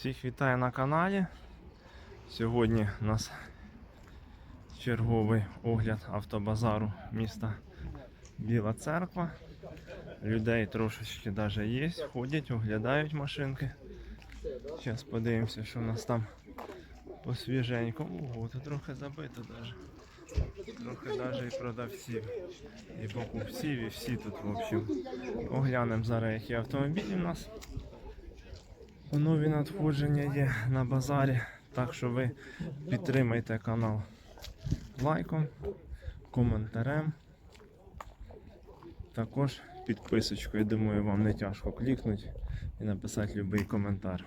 Всіх вітаю на каналі. Сьогодні у нас черговий огляд автобазару міста Біла Церква. Людей трошечки даже є, ходять, оглядають машинки. Зараз подивимося, що у нас там по свіженькому. Ого, тут трохи забито даже. Трохи даже і продавців, і покупців, і всі тут, в общем. Оглянемо зараз, які автомобілі у нас. Нові надходження є на базарі, так що ви підтримайте канал лайком, коментарем. Також підписочкою. Думаю, вам не тяжко клікнути і написати будь-який коментар.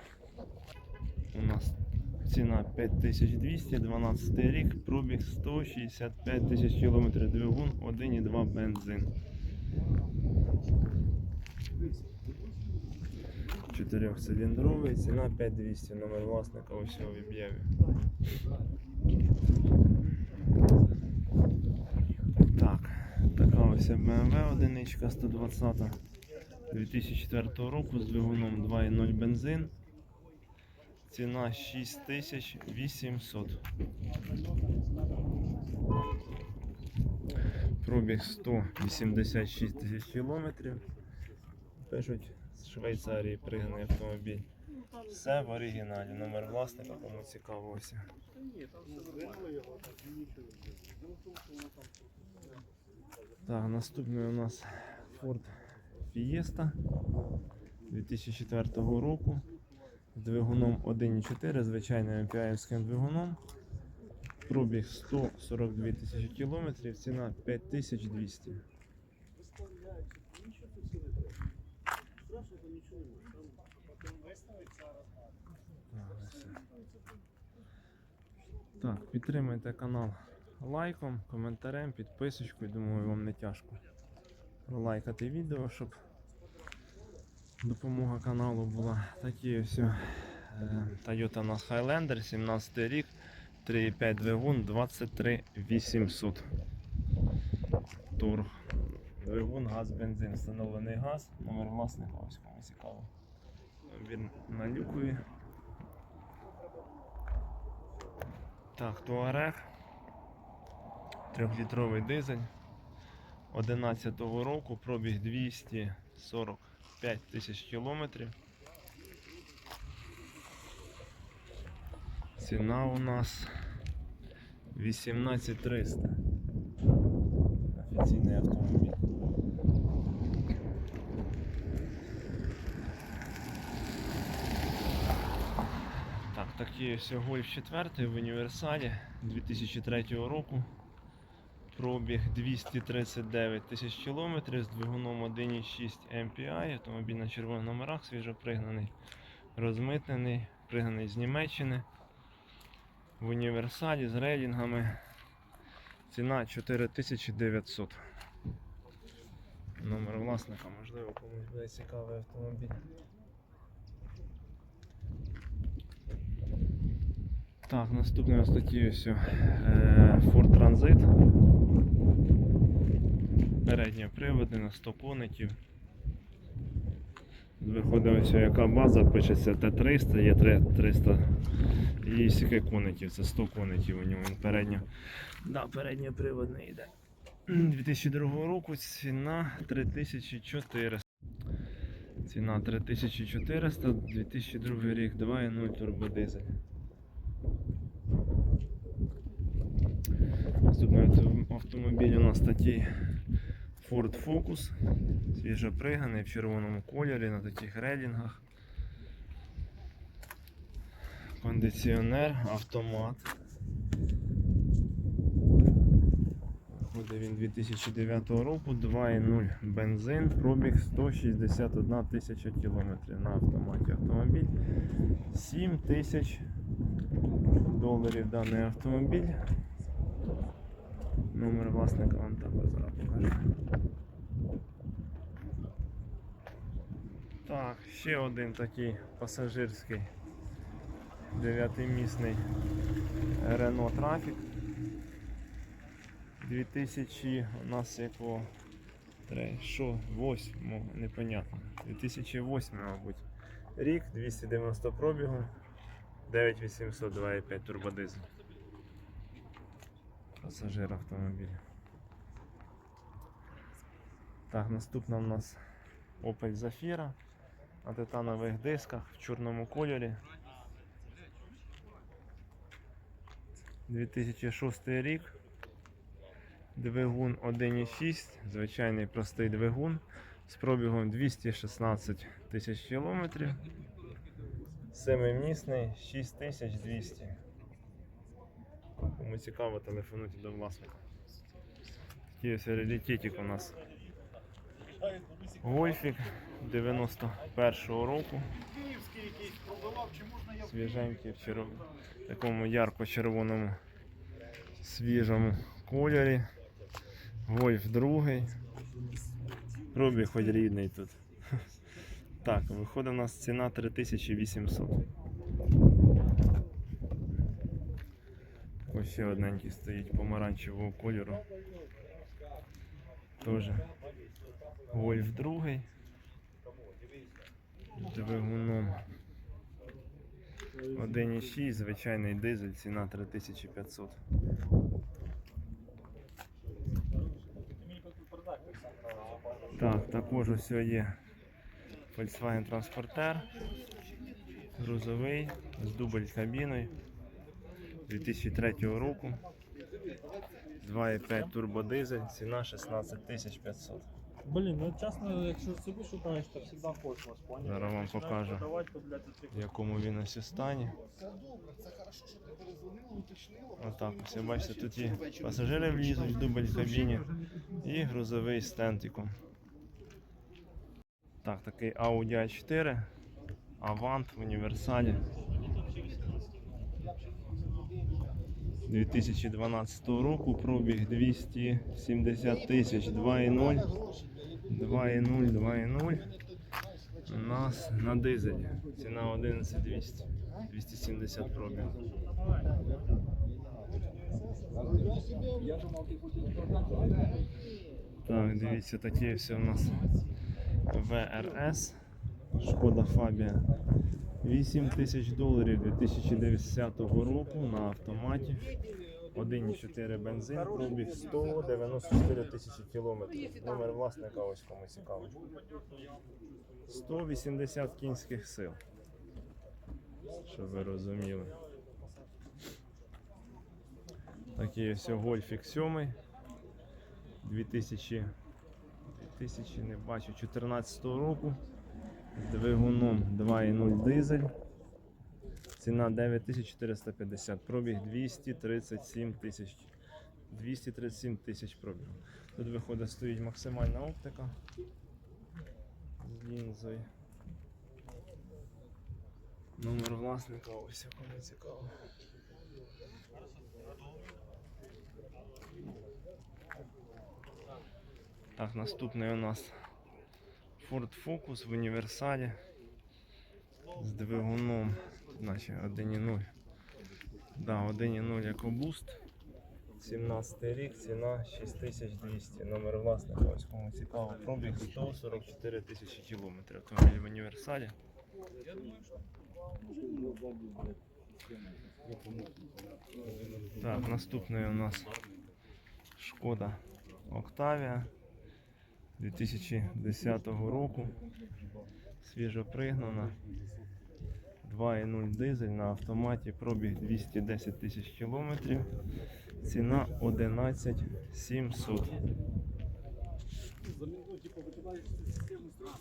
У нас ціна 5200, 12 рік, пробіг 165 тисяч кілометрів двигун, 1,2 бензин. Чотирьохциліндровий, ціна 5200, номер власника ось у об'яві. Так, така ось BMW одиничка 120 2004 року з двигуном 2.0 бензин. Ціна 6800. Пробіг 186 тисяч кілометрів. Пишуть з Швейцарії пригнаний автомобіль. Все в оригіналі. Номер власника, кому цікаво. Так, наступний у нас Ford Fiesta 2004 року. З двигуном 1.4, звичайним MPI-овським двигуном. Пробіг 142 тисячі кілометрів, ціна 5200. Так, ось. Так, підтримайте канал лайком, коментарем, підписочкою. Думаю, вам не тяжко лайкати відео, щоб допомога каналу була. Такі ось е, Toyota у нас Highlander, 17 рік, 3,5 двигун, 23 800. Тург. Двигун, газ, бензин, встановлений газ, номер власника, ось кому цікаво. Він на люкові. Так, Туарег. Трьохлітровий дизель. 11 го року, пробіг 245 тисяч кілометрів. Ціна у нас 18300. Офіційний автомобіль. Так, такий ось Гольф 4 в універсалі 2003 року. Пробіг 239 тисяч кілометрів з двигуном 1,6 MPI. Автомобіль на червоних номерах, свіжопригнаний, розмитнений, пригнаний з Німеччини. В універсалі з рейлінгами. Ціна 4900. Номер власника, можливо, комусь буде цікавий автомобіль. Так, наступний у статті ось е, Ford Transit. Передні приводи на 100 коників. Виходить яка база, пишеться Т300, є 300 і скільки коників, це 100 коників у ньому він передньо. Да, передньоприводний йде. 2002 року ціна 3400. Ціна 3400, 2002 рік, 2.0 турбодизель. Наступний автомобіль у нас такий Ford Focus, свіжоприганий в червоному кольорі на таких рейдингах. Кондиціонер, автомат. Ходить він 2009 року, 2.0 бензин, пробіг 161 тисяча кілометрів на автоматі автомобіль. 7 тисяч доларів даний автомобіль. Номер власника вам також зараз покажу. Так, ще один такий пасажирський дев'ятимісний Renault Trafic. 2000 у нас якого Три, що, 8, непонятно. 2008, мабуть. Рік 290 пробігу, 9800 2,5 турбодизель. Пасажир автомобіля. Так, наступна у нас Opel Zafira на титанових дисках в чорному кольорі. 2006 рік. Двигун 1.6, звичайний простий двигун з пробігом 216 тисяч кілометрів. Семимісний 6200. Кому цікаво, телефонуйте до власника. Такий ось у нас. Гольфік 91-го року. Свіженький в черв... такому ярко-червоному свіжому кольорі. Гольф другий. Пробіг хоч рідний тут. Так, виходить у нас ціна 3800. Ось ще одненький стоїть помаранчевого кольору. Тоже Гольф другий. З Двигуном 1,6, звичайний дизель, ціна 3500. Так, також ось є Volkswagen Transporter. Грузовий з дубль кабіною 2003 року. 2,5 турбодизель, ціна 16500. Блін, ну чесно, якщо собі шукаєш, то завжди космос, поняв? Зараз вам покажу. В якому він ось стані. Отак, ось бачите, тут і пасажири влізуть в дубль кабіні і грузовий з тентиком. Так, такий Audi A4, Avant в універсалі. 2012 року пробіг 270 тисяч 2,0 2,0 2,0 у нас на дизелі. Ціна 11200 270 пробіг. Так, дивіться, такі все у нас ВРС. Шкода Фабія. 8 тисяч доларів 2010 року на автоматі. 1,4 бензин, пробіг 194 тисячі кілометрів. Номер власника ось кому цікаво. 180 кінських сил. Щоб ви розуміли. Такий ось гольфік 7. 2000, 2000 не бачу, 14 року. З двигуном 2.0 дизель. Ціна 9450, пробіг 237 тисяч. 237 тисяч пробігу. Тут виходить стоїть максимальна оптика з лінзою. Номер власника ось якому цікаво. Так, наступний у нас Ford Focus в універсалі з двигуном, значить 1.0. Да, 1.0 EcoBoost. 17 рік, ціна 6200. Номер власника, ось кому цікаво. Пробіг 144 тисячі кілометрів. Автомобіль в універсалі. Так, наступний у нас Шкода Octavia 2010 року. Свіжо пригнана. 2.0 дизель на автоматі, пробіг 210 тисяч кілометрів. Ціна 11 700.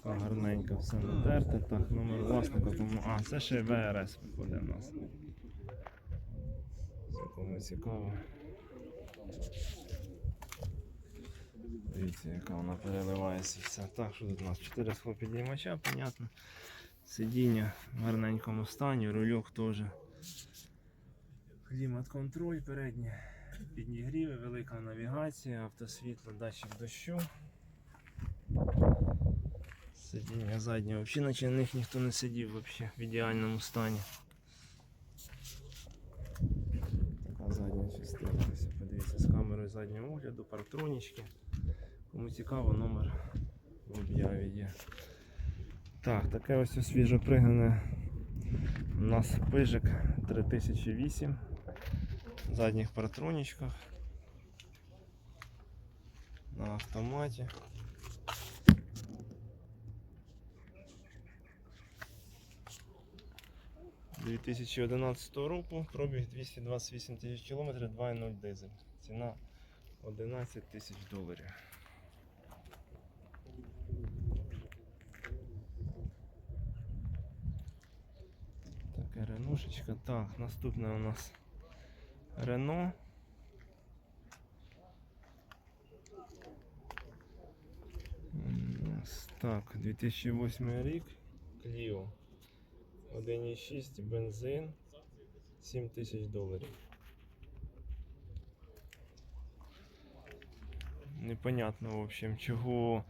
Гарненько все натерте. Так, номер власника, тому. А, це ще ВРС виходить в нас. Це кому цікаво. Дивіться, яка вона переливається вся. Так, що тут у нас 4 схлопідіймача, понятно. Сидіння в гарненькому стані, рульок теж. Клімат-контроль передні, підігріви, велика навігація, автосвітло, датчик дощу. Сидіння заднє, взагалі наче на них ніхто не сидів взагалі в ідеальному стані. Така задня частина. Подивіться з камерою заднього огляду, парктронічки. Кому цікаво, номер в об'яві є. Так, таке ось свіжо пригнане у нас пижик 3008 в задніх партронічках на автоматі. – 2011 року, пробіг 228 тисяч кілометрів, 2.0 дизель. Ціна 11 тисяч доларів. Така реношечка. Так, наступне у нас Рено. У нас, Так, 2008 рік. Clio. 1,6 бензин. 7 тисяч доларів. Непонятно, в общем, чого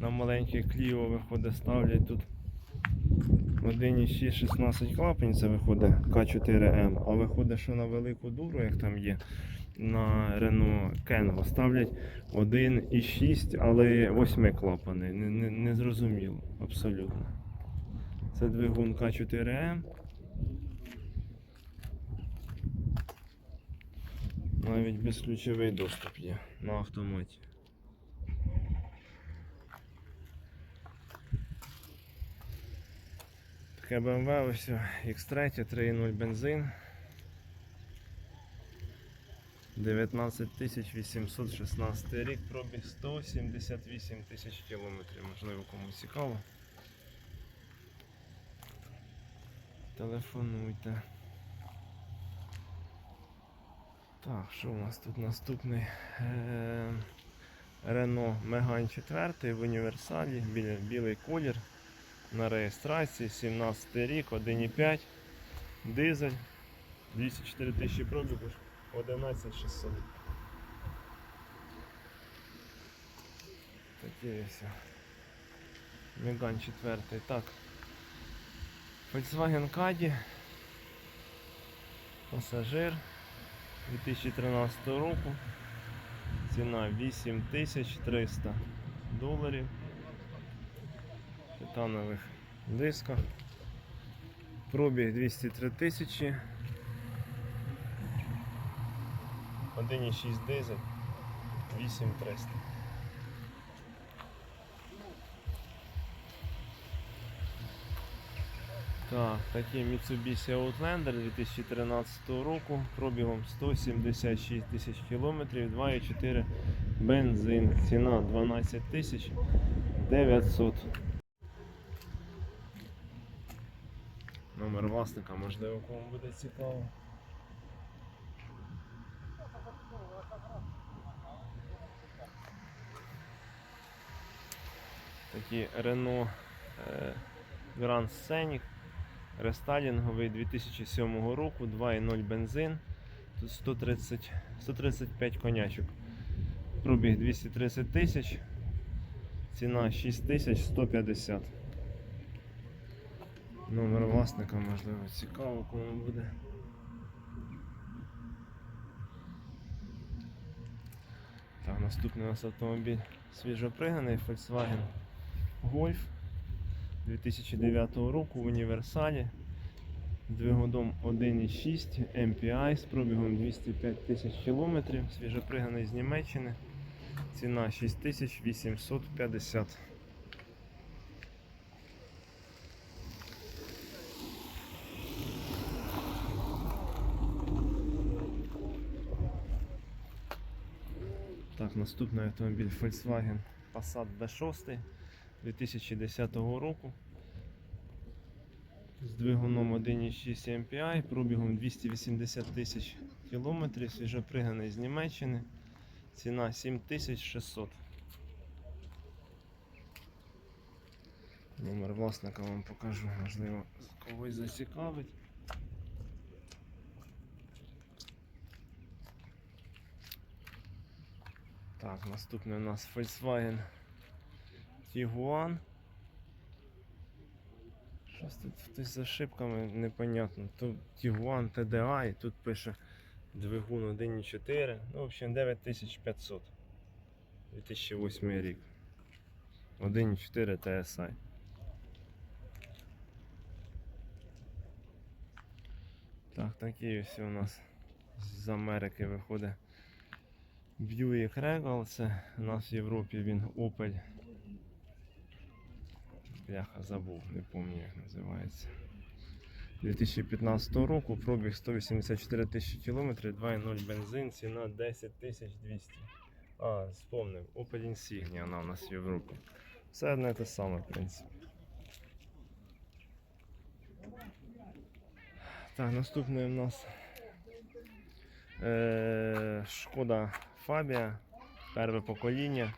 на маленький Clio виходить ставлять тут 1,6 16 клапань, це виходить К4М, а виходить, що на велику дуру, як там є, на Renault Kengo ставлять 1,6, але 8 клапани. Не, не, не зрозуміло, абсолютно. Це двигун К4М. Навіть безключовий доступ є на автоматі. Таке BMW ось X3 3.0 бензин. 19 816 рік, пробіг 178 тисяч кілометрів, можливо кому цікаво. Телефонуйте. Так, що у нас тут наступний? Е, Renault Megane 4 в універсалі, білий колір на реєстрації, 17 рік, 1,5, дизель, 204 тисячі пробігу, 11 600. Такі ось. Меган 4. Так. Volkswagen Caddy. Пасажир 2013 року. Ціна 8300 доларів. Титанових дисках. Пробіг 203 тисячі. 1,6 дизель, 8300. Так, такий Mitsubishi Outlander 2013 року, пробігом 176 тисяч кілометрів, 2,4 бензин, ціна 12 тисяч 900. Номер власника, можливо, кому буде цікаво. Такі Renault е, Grand Scenic рестайлінговий 2007 року, 2.0 бензин. Тут 130, 135 конячок. Пробіг 230 тисяч. Ціна 6150. Номер власника, можливо, цікаво, кому буде. Так, наступний у нас автомобіль свіжопригнаний Volkswagen Golf 2009 року в універсалі. Двигуном 1.6 MPI з пробігом 205 тисяч кілометрів, свіжопригнаний з Німеччини. Ціна 6850. Так, наступний автомобіль Volkswagen Passat B6 2010 року. З двигуном 1.6 MPI, пробігом 280 тисяч кілометрів, свіжоприганий з Німеччини. Ціна 7600. Номер власника вам покажу, можливо, когось зацікавить. Так, наступний у нас Volkswagen Tiguan. Щось тут хтось з ошибками непонятно. Тут Tiguan і тут пише двигун 1.4, ну, в общем, 9500. 2008 рік. 1.4 TSI. Так, такі всі у нас з Америки виходить. Buick Regal. У нас в Європі він Opel. Бляха забув, не пам'ятаю як називається. 2015 року, пробіг 184 тисячі кілометрів, 2.0 бензин, ціна 10 тисяч 200. А, спомнив, Opel Insignia вона у нас в Європі. Все одне те саме, в принципі. Так, наступний у нас е, Шкода Фабія, перше покоління.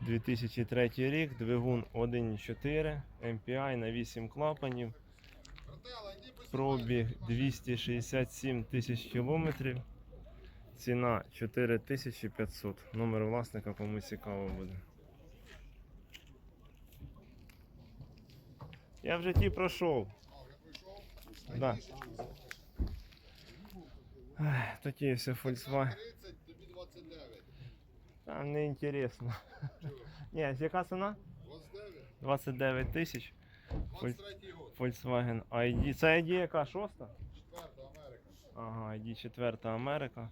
2003 рік, двигун 1.4, MPI на 8 клапанів. Пробіг 267 тисяч кілометрів. Ціна 4500. Номер власника кому цікаво буде. Я в житті пройшов. Да. Такі все Volkswagen. 30, тобі 29. Там не інтересно. Ні, яка ціна? 29. 29 тисяч. 23 год. Volkswagen ID. Це ID яка? Шоста? Четверта Америка. Ага, ID 4 Америка.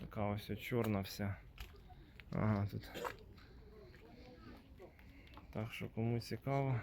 Така ось чорна вся. Ага, тут. Так що кому цікаво.